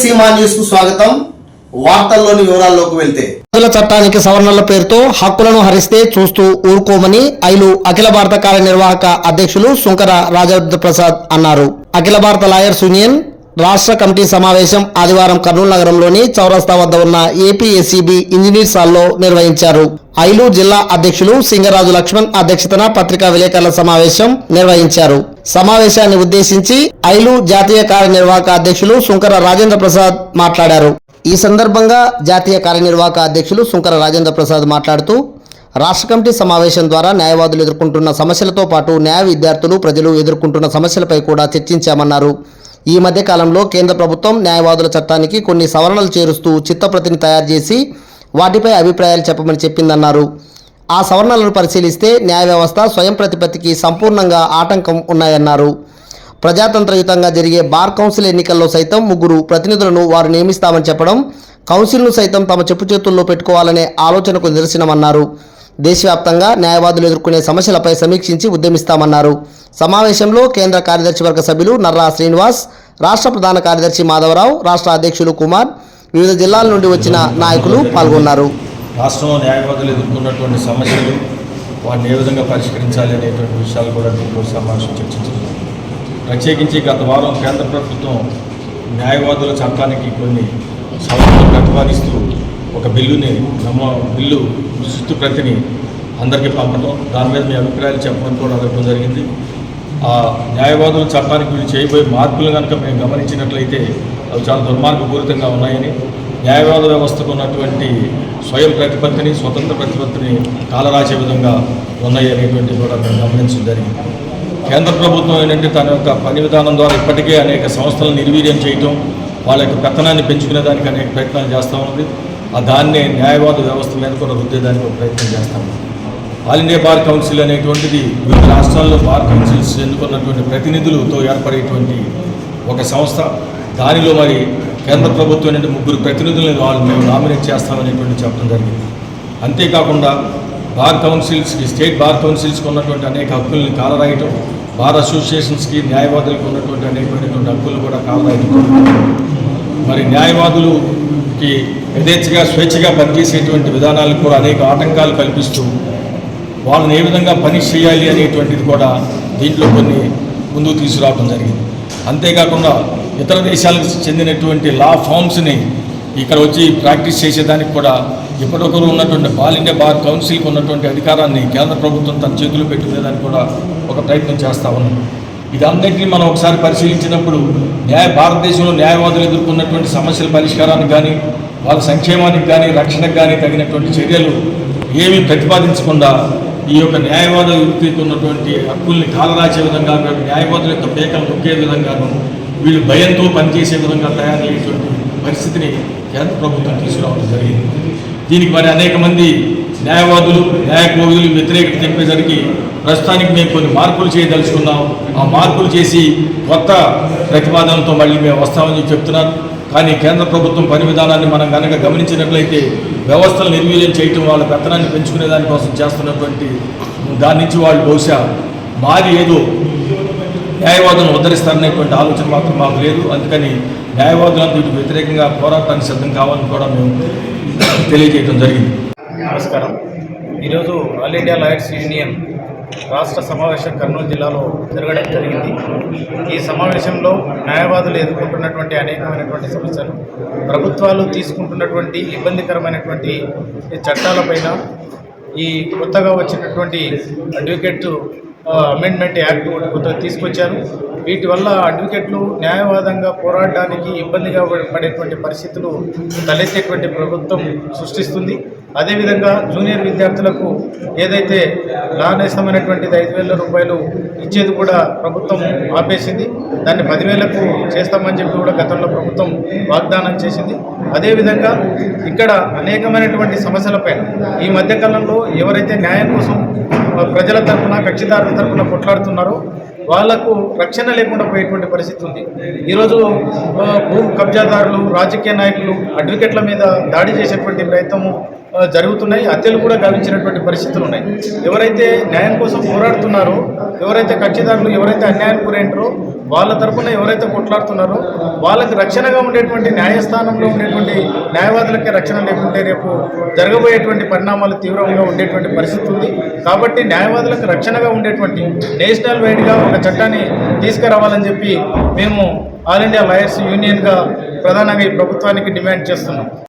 సీమా న్యూస్కు స్వాగతం. వార్తల్లోని వివరాల్లోకి వెళ్తే. హక్కుల చట్టానికి సవరణల పేరుతో హక్కులను హరిస్తే చూస్తూ ఊరుకోమని ఐలు అఖిల భారత కార్యనిర్వాహక అధ్యక్షులు శుంకర రాజేంద్ర ప్రసాద్ అన్నారు. అఖిల భారత లాయర్స్ యూనియన్ రాష్ట్ర కమిటీ సమావేశం ఆదివారం కర్నూలు నగరంలోని చౌరస్తా వద్ద ఉన్న ఏపీఎస్సీబీ ఇంజనీర్స్ హాల్లో నిర్వహించారు. ఐలు జిల్లా అధ్యక్షులు సింగరాజు లక్ష్మణ్ అధ్యక్షతన పత్రికా విలేకరుల సమావేశం నిర్వహించారు. సమావేశాన్ని ఉద్దేశించి ఐలు జాతీయ కార్యనిర్వాహక అధ్యక్షులు సుంకర రాజేంద్ర ప్రసాద్ మాట్లాడారు. ఈ సందర్భంగా జాతీయ కార్యనిర్వాహక అధ్యక్షులు సుంకర రాజేంద్ర ప్రసాద్ మాట్లాడుతూ రాష్ట్ర కమిటీ సమావేశం ద్వారా న్యాయవాదులు ఎదుర్కొంటున్న సమస్యలతో పాటు న్యాయ విద్యార్థులు ప్రజలు ఎదుర్కొంటున్న సమస్యలపై కూడా చర్చించామన్నారు. ఈ మధ్య కాలంలో కేంద్ర ప్రభుత్వం న్యాయవాదుల చట్టానికి కొన్ని సవరణలు చేరుస్తూ చిత్తప్రతిని తయారు చేసి వాటిపై అభిప్రాయాలు చెప్పమని చెప్పిందన్నారు. ఆ సవరణలను పరిశీలిస్తే న్యాయ వ్యవస్థ స్వయం ప్రతిపత్తికి సంపూర్ణంగా ఆటంకం ఉన్నాయన్నారు. ప్రజాతంత్రయుతంగా జరిగే బార్ కౌన్సిల్ ఎన్నికల్లో సైతం ముగ్గురు ప్రతినిధులను వారు నియమిస్తామని చెప్పడం కౌన్సిల్ను సైతం తమ చెప్పు చేతుల్లో పెట్టుకోవాలనే ఆలోచనకు నిరసనమన్నారు దేశవ్యాప్తంగా న్యాయవాదులు ఎదుర్కొనే సమస్యలపై సమీక్షించి ఉద్యమిస్తామన్నారు. సమావేశంలో కేంద్ర కార్యదర్శి వర్గ సభ్యులు నర్రా శ్రీనివాస్ రాష్ట్ర ప్రధాన కార్యదర్శి మాధవరావు రాష్ట్ర అధ్యక్షులు కుమార్ వివిధ జిల్లాల నుండి వచ్చిన నాయకులు పాల్గొన్నారు. రాష్ట్రంలో న్యాయవాదులు ఎదుర్కొన్నటువంటి సమస్యలు వాటిని ఏ విధంగా పరిష్కరించాలి అనేటువంటి విషయాలు కూడా దీంట్లో సమావేశం చర్చించారు ప్రత్యేకించి గత వారం కేంద్ర ప్రభుత్వం న్యాయవాదుల చట్టానికి కొన్ని సవరణలు ప్రతిపాదిస్తూ ఒక బిల్లుని నమ్మ బిల్లు విస్తృత ప్రతిని అందరికీ పంపడం దాని మీద మీ అభిప్రాయాలు చెప్పడం కూడా అడగడం జరిగింది. ఆ న్యాయవాదులు చట్టానికి వీళ్ళు చేయబోయే మార్పులు కనుక మేము గమనించినట్లయితే అవి చాలా దుర్మార్గపూరితంగా ఉన్నాయని న్యాయవాద వ్యవస్థకు ఉన్నటువంటి స్వయం ప్రతిపత్తిని స్వతంత్ర ప్రతిపత్తిని కాలరాచే విధంగా ఉన్నాయి అనేటువంటి కూడా మేము గమనించడం జరిగింది. కేంద్ర ప్రభుత్వం ఏంటంటే తన యొక్క పని విధానం ద్వారా ఇప్పటికే అనేక సంస్థలను నిర్వీర్యం చేయటం వాళ్ళ యొక్క పెత్తనాన్ని పెంచుకునే దానికి అనేక ప్రయత్నాలు చేస్తూ ఉంది దాన్నే న్యాయవాద వ్యవస్థ మీద కూడా రుద్దేదానికి ఒక ప్రయత్నం చేస్తాము. ఆల్ ఇండియా బార్ కౌన్సిల్ అనేటువంటిది వివిధ రాష్ట్రాల్లో బార్ కౌన్సిల్స్ ఎన్నుకున్నటువంటి ప్రతినిధులతో ఏర్పడేటువంటి ఒక సంస్థ. దానిలో మరి కేంద్ర ప్రభుత్వం అనేది ముగ్గురు ప్రతినిధులను వాళ్ళు మేము నామినేట్ చేస్తామనేటువంటి చెప్పడం జరిగింది. అంతేకాకుండా బార్ కౌన్సిల్స్కి స్టేట్ బార్ కౌన్సిల్స్కి ఉన్నటువంటి అనేక హక్కుల్ని కాలరాయటం బార్ అసోసియేషన్స్కి న్యాయవాదులకు ఉన్నటువంటి అనేకమైనటువంటి హక్కులు కూడా కాలరాయటం మరి న్యాయవాదులుకి యథేచ్ఛగా స్వేచ్ఛగా పనిచేసేటువంటి విధానాలకు కూడా అనేక ఆటంకాలు కల్పిస్తూ వాళ్ళని ఏ విధంగా పని చేయాలి అనేటువంటిది కూడా దీంట్లో కొన్ని ముందుకు తీసుకురావడం జరిగింది. అంతేకాకుండా ఇతర దేశాలకు చెందినటువంటి లా ఫామ్స్ని ఇక్కడ వచ్చి ప్రాక్టీస్ చేసేదానికి కూడా ఇప్పటివరకు ఉన్నటువంటి ఆల్ ఇండియా బార్ కౌన్సిల్కి ఉన్నటువంటి అధికారాన్ని కేంద్ర ప్రభుత్వం తన చేతులు పెట్టుకునేదానికి కూడా ఒక ప్రయత్నం చేస్తూ ఉన్నాం. ఇదంతటినీ మనం ఒకసారి పరిశీలించినప్పుడు న్యాయ భారతదేశంలో న్యాయవాదులు ఎదుర్కొన్నటువంటి సమస్యల పరిష్కారానికి కానీ వాళ్ళ సంక్షేమానికి కానీ రక్షణకు కానీ తగినటువంటి చర్యలు ఏమీ ప్రతిపాదించకుండా ఈ యొక్క న్యాయవాద వృత్తికి ఉన్నటువంటి హక్కుల్ని కాలరాచే విధంగా న్యాయవాదుల యొక్క పేకలు నొక్కే విధంగాను వీళ్ళు భయంతో పనిచేసే విధంగా తయారయ్యేటువంటి పరిస్థితిని కేంద్ర ప్రభుత్వం తీసుకురావడం జరిగింది. దీనికి మరి అనేక మంది న్యాయవాదులు న్యాయకోవిధులు వ్యతిరేకత చెప్పేసరికి ప్రస్తుతానికి మేము కొన్ని మార్పులు చేయదలుచుకున్నాం. ఆ మార్పులు చేసి కొత్త ప్రతిపాదనలతో మళ్ళీ మేము వస్తామని చెప్తున్నారు. కానీ కేంద్ర ప్రభుత్వం పని విధానాన్ని మనం కనుక గమనించినట్లయితే వ్యవస్థలు నిర్వీర్యం చేయటం వాళ్ళ పెత్తనాన్ని పెంచుకునే దానికోసం చేస్తున్నటువంటి దాని నుంచి వాళ్ళు బహుశా మాది ఏదో న్యాయవాదులను ఉద్ధరిస్తారనేటువంటి ఆలోచన మాత్రం మాకు లేదు. అందుకని న్యాయవాదులంతా వీటికి వ్యతిరేకంగా పోరాటానికి సిద్ధం కావాలని కూడా మేము తెలియజేయడం జరిగింది. నమస్కారం. ఈరోజు ఆల్ ఇండియా లాయర్స్ యూనియన్ రాష్ట్ర సమావేశం కర్నూలు జిల్లాలో జరగడం జరిగింది. ఈ సమావేశంలో న్యాయవాదులు ఎదుర్కొంటున్నటువంటి అనేకమైనటువంటి సమస్యలు ప్రభుత్వాలు తీసుకుంటున్నటువంటి ఇబ్బందికరమైనటువంటి చట్టాలపైన ఈ కొత్తగా వచ్చినటువంటి అడ్వకేట్ అమెండ్మెంట్ యాక్ట్ ఒకటి కొత్తగా తీసుకొచ్చారు. వీటి వల్ల అడ్వకేట్లు న్యాయవాదంగా పోరాడడానికి ఇబ్బందిగా పడేటువంటి పరిస్థితులు తలెత్తేటువంటి ప్రభుత్వం సృష్టిస్తుంది. అదేవిధంగా జూనియర్ విద్యార్థులకు ఏదైతే లానేసమైనటువంటిది ఐదు వేల రూపాయలు ఇచ్చేది కూడా ప్రభుత్వం ఆపేసింది. దాన్ని పదివేలకు చేస్తామని చెప్పి కూడా గతంలో ప్రభుత్వం వాగ్దానం చేసింది. అదేవిధంగా ఇక్కడ అనేకమైనటువంటి సమస్యలపైన ఈ మధ్యకాలంలో ఎవరైతే న్యాయం కోసం ప్రజల తరఫున కక్షిదారుల తరఫున కొట్లాడుతున్నారో వాళ్ళకు రక్షణ లేకుండా పోయేటువంటి పరిస్థితి ఉంది. ఈరోజు భూ కబ్జాదారులు రాజకీయ నాయకులు అడ్వకేట్ల మీద దాడి చేసేటువంటి ప్రయత్నము జరుగుతున్నాయి. హత్యలు కూడా గావించినటువంటి పరిస్థితులు ఉన్నాయి. ఎవరైతే న్యాయం కోసం పోరాడుతున్నారో ఎవరైతే కక్షిదారులు ఎవరైతే అన్యాయానికి గురైంటారో వాళ్ళ తరపున ఎవరైతే కొట్లాడుతున్నారో వాళ్ళకి రక్షణగా ఉండేటువంటి న్యాయస్థానంలో ఉండేటువంటి న్యాయవాదులకే రక్షణ లేకుంటే రేపు జరగబోయేటువంటి పరిణామాలు తీవ్రంగా ఉండేటువంటి పరిస్థితి ఉంది. కాబట్టి న్యాయవాదులకు రక్షణగా ఉండేటువంటి నేషనల్ వైడ్గా ఒక చట్టాన్ని తీసుకురావాలని చెప్పి మేము ఆల్ ఇండియా లాయర్స్ యూనియన్గా ప్రధానంగా ఈ ప్రభుత్వానికి డిమాండ్ చేస్తున్నాం.